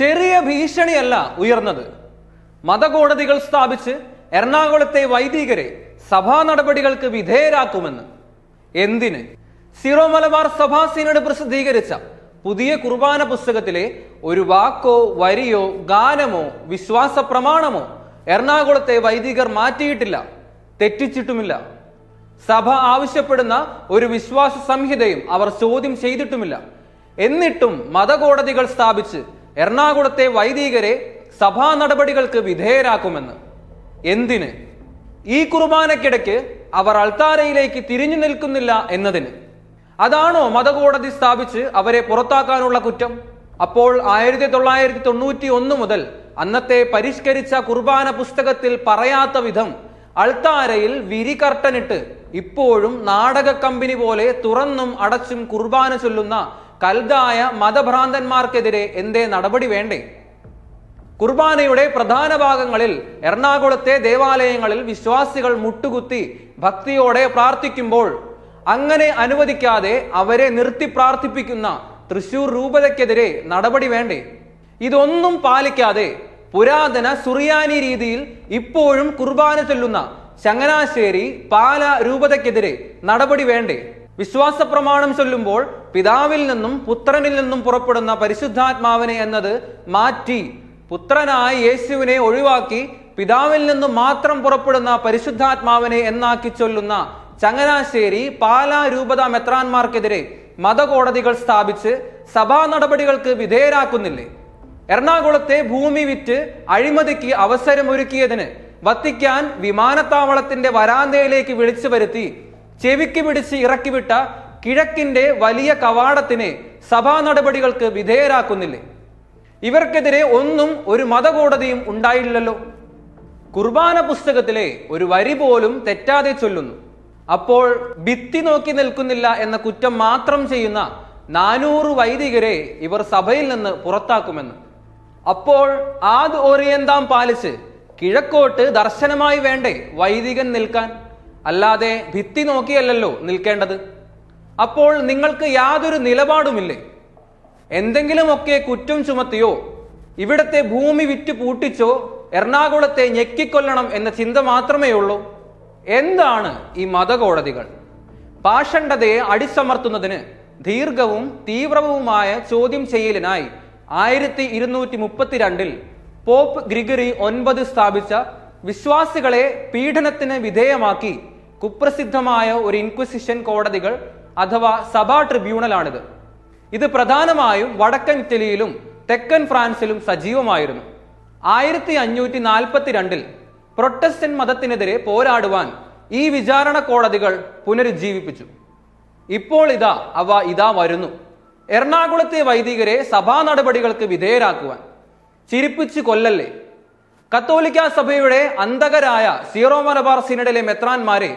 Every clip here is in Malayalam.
ചെറിയ ഭീഷണിയല്ല ഉയർന്നത്. മതകോടതികൾ സ്ഥാപിച്ച് എറണാകുളത്തെ വൈദികരെ സഭാ നടപടികൾക്ക് വിധേയരാക്കുമെന്ന്. എന്തിന്? സിറോ മലബാർ സഭാ സീനഡ് പ്രസിദ്ധീകരിച്ച പുതിയ കുർബാന പുസ്തകത്തിലെ ഒരു വാക്കോ വരിയോ ഗാനമോ വിശ്വാസ പ്രമാണമോ എറണാകുളത്തെ വൈദികർ മാറ്റിയിട്ടില്ല തെറ്റിച്ചിട്ടുമില്ല. സഭ ആവശ്യപ്പെടുന്ന ഒരു വിശ്വാസ സംഹിതയും അവർ ചോദ്യം ചെയ്തിട്ടുമില്ല. എന്നിട്ടും മതകോടതികൾ സ്ഥാപിച്ച് എറണാകുളത്തെ വൈദികരെ സഭാ നടപടികൾക്ക് വിധേയരാക്കുമെന്ന്. എന്തിന്? ഈ കുർബാനക്കിടയ്ക്ക് അവർ അൾത്താരയിലേക്ക് തിരിഞ്ഞു നിൽക്കുന്നില്ല എന്നതിന്. അതാണോ മതകോടതി സ്ഥാപിച്ച് അവരെ പുറത്താക്കാനുള്ള കുറ്റം? അപ്പോൾ ആയിരത്തി തൊള്ളായിരത്തി തൊണ്ണൂറ്റി ഒന്ന് മുതൽ അന്നത്തെ പരിഷ്കരിച്ച കുർബാന പുസ്തകത്തിൽ പറയാത്ത വിധം അൾത്താരയിൽ വിരി കർട്ടനിട്ട് ഇപ്പോഴും നാടക കമ്പനി പോലെ തുറന്നും അടച്ചും കുർബാന ചൊല്ലുന്ന കൽതായ മതഭ്രാന്തന്മാർക്കെതിരെ എന്തേ നടപടി വേണ്ടേ? കുർബാനയുടെ പ്രധാന ഭാഗങ്ങളിൽ എറണാകുളത്തെ ദേവാലയങ്ങളിൽ വിശ്വാസികൾ മുട്ടുകുത്തി ഭക്തിയോടെ പ്രാർത്ഥിക്കുമ്പോൾ അങ്ങനെ അനുവദിക്കാതെ അവരെ നിർത്തി പ്രാർത്ഥിപ്പിക്കുന്ന തൃശൂർ രൂപതയ്ക്കെതിരെ നടപടി വേണ്ടേ? ഇതൊന്നും പാലിക്കാതെ പുരാതന സുറിയാനി രീതിയിൽ ഇപ്പോഴും കുർബാന ചൊല്ലുന്ന ചങ്ങനാശ്ശേരി പാല രൂപതയ്ക്കെതിരെ നടപടി വേണ്ടേ? വിശ്വാസ പ്രമാണം ചൊല്ലുമ്പോൾ പിതാവിൽ നിന്നും പുത്രനിൽ നിന്നും പുറപ്പെടുന്ന പരിശുദ്ധാത്മാവിനെ എന്നത് മാറ്റി പുത്രനായ യേശുവിനെ ഒഴിവാക്കി പിതാവിൽ നിന്നും മാത്രം പുറപ്പെടുന്ന പരിശുദ്ധാത്മാവിനെ എന്നാക്കി ചൊല്ലുന്ന ചങ്ങനാശ്ശേരി പാലാ രൂപത മെത്രാന്മാർക്കെതിരെ മതകോടതികൾ സ്ഥാപിച്ച് സഭാ നടപടികൾക്ക് വിധേയരാക്കുന്നില്ലേ? എറണാകുളത്തെ ഭൂമി വിറ്റ് അഴിമതിക്ക് അവസരമൊരുക്കിയതിന് വത്തിക്കാൻ വിമാനത്താവളത്തിന്റെ വരാന്തയിലേക്ക് വിളിച്ചു വരുത്തി ചെവിക്ക് പിടിച്ച് ഇറക്കിവിട്ട കിഴക്കിന്റെ വലിയ കവാടത്തിനെ സഭാ നടപടികൾക്ക് വിധേയരാക്കുന്നില്ലേ? ഇവർക്കെതിരെ ഒന്നും ഒരു മതകോടതിയും ഉണ്ടായില്ലല്ലോ. കുർബാന പുസ്തകത്തിലെ ഒരു വരി പോലും തെറ്റാതെ ചൊല്ലുന്നു. അപ്പോൾ ഭിത്തി നോക്കി നിൽക്കുന്നില്ല എന്ന കുറ്റം മാത്രം ചെയ്യുന്ന നാനൂറ് വൈദികരെ ഇവർ സഭയിൽ നിന്ന് പുറത്താക്കുമെന്ന്. അപ്പോൾ ആദ് ഓറിയന്താം പാലിച്ച് കിഴക്കോട്ട് ദർശനമായി വേണ്ടേ വൈദികൻ നിൽക്കാൻ? അല്ലാതെ ഭിത്തി നോക്കിയല്ലല്ലോ നിൽക്കേണ്ടത്. അപ്പോൾ നിങ്ങൾക്ക് യാതൊരു നിലപാടുമില്ലേ? എന്തെങ്കിലുമൊക്കെ കുറ്റം ചുമത്തിയോ ഇവിടത്തെ ഭൂമി വിറ്റ് പൂട്ടിച്ചോ എറണാകുളത്തെ ഞെക്കിക്കൊല്ലണം എന്ന ചിന്ത മാത്രമേ ഉള്ളൂ എന്താണ് ഈ മതകോടതികൾ? പാഷണ്ഡതയെ അടിച്ചമർത്തുന്നതിന് ദീർഘവും തീവ്രവുമായ ചോദ്യം ചെയ്യലിനായി ആയിരത്തി ഇരുന്നൂറ്റി മുപ്പത്തിരണ്ടിൽ പോപ്പ് ഗ്രിഗറി ഒൻപത് സ്ഥാപിച്ച വിശ്വാസികളെ പീഡനത്തിന് വിധേയമാക്കി കുപ്രസിദ്ധമായ ഒരു ഇൻക്വിസിഷൻ കോടതികൾ അഥവാ സഭാ ട്രിബ്യൂണലാണിത്. ഇത് പ്രധാനമായും വടക്കൻ ഇറ്റലിയിലും തെക്കൻ ഫ്രാൻസിലും സജീവമായിരുന്നു. ആയിരത്തി അഞ്ഞൂറ്റി നാൽപ്പത്തിരണ്ടിൽ പ്രൊട്ടസ്റ്റന്റ് മതത്തിനെതിരെ പോരാടുവാൻ ഈ വിചാരണ കോടതികൾ പുനരുജ്ജീവിപ്പിച്ചു. ഇപ്പോൾ ഇതാ അവ ഇതാ വരുന്നു. എറണാകുളത്തെ വൈദികരെ സഭാ നടപടികൾക്ക് വിധേയരാക്കുവാൻ. ചിരിപ്പിച്ച് കൊല്ലല്ലേ? കത്തോലിക്ക സഭയുടെ അന്തകരായ സീറോ മലബാർ സിനഡിലെ മെത്രാന്മാരെ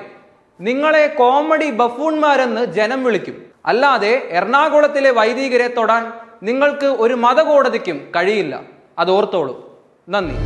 നിങ്ങളെ കോമഡി ബഫൂൺമാരെന്ന് ജനം വിളിക്കും. അല്ലാതെ എറണാകുളത്തിലെ വൈദികരെ തൊടാൻ നിങ്ങൾക്ക് ഒരു മതകോടതിക്കും കഴിയില്ല. അത് ഓർത്തോളൂ നന്ദി.